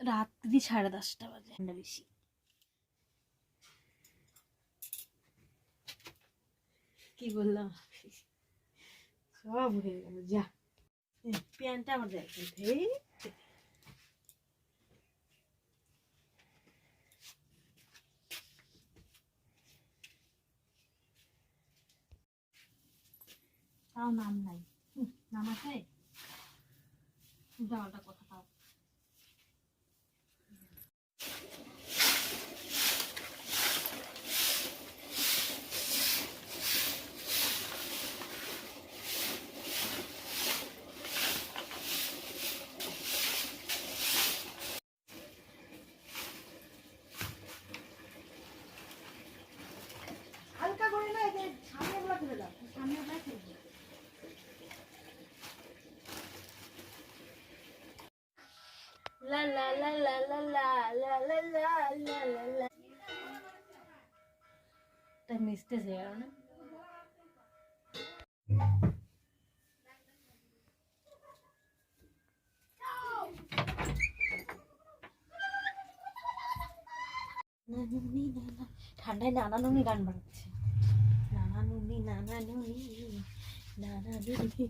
রাত্রি সাড়ে দশটা বাজে, ঠান্ডা বেশি। কি বললাম? সব হয়ে গেল, যা। প্যান্টটা আমার দেখ তাও নাম নাই। নাম আছে? যাওয়াটা কথা তাও। সামনে গুলো ফেলে দাও সামনে গুলো ফেলে দাও La la la la la la la la la la la la তা হয়ে গেল না ঠান্ডায় নানা নুনি গান বানাচ্ছে নানা নুনি নানা নুনি নানা নুনি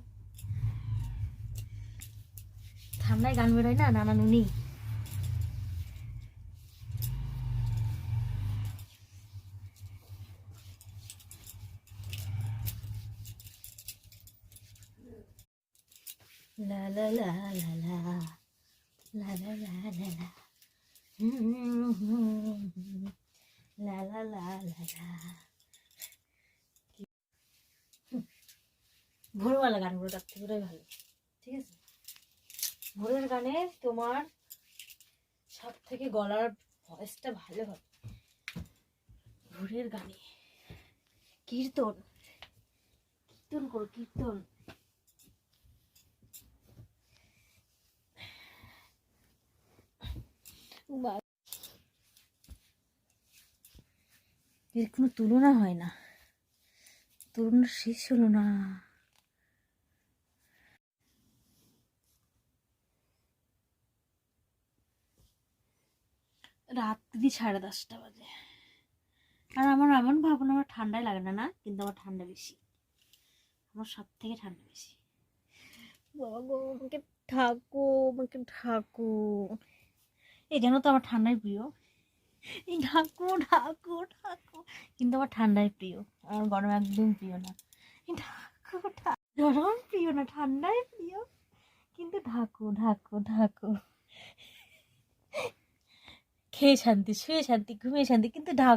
ঠান্ডায় গান বেরোয় না নানা নুনি Mm-hmm. ভোরবেলা গানগুলো তার থেকে ভালো ঠিক আছে ভোরের গানে তোমার সব থেকে গলার ভয়েসটা ভালো হবে। ভোরের গানে কীর্তন। কীর্তন করো, কীর্তন। এর কোনো তুলনা হয় না। তুলনা শেষ হলো না। রাত্রি সাড়ে দশটা বাজে। আর আমার এমন ভাবনা আমার ঠান্ডাই লাগে না না? কিন্তু আমার ঠান্ডা বেশি। আমার সব থেকে ঠান্ডা বেশি। বাবা গো আমাকে ঠাকো আমাকে ঠাকো এই জন্য তো আমার ঠান্ডাই প্রিয়। এই ঢাকো ঢাকো ঢাকো। কিন্তু আমার ঠান্ডাই প্রিয়। আমার গরম একদম প্রিয় না। এই ঢাকো ঢাকো। গরম প্রিয় না ঠান্ডাই প্রিয়। কিন্তু ঢাকো ঢাকো ঢাকো। খেয়ে শান্তি শুয়ে শান্তি ঘুমিয়ে শান্তি কিন্তু ঢাক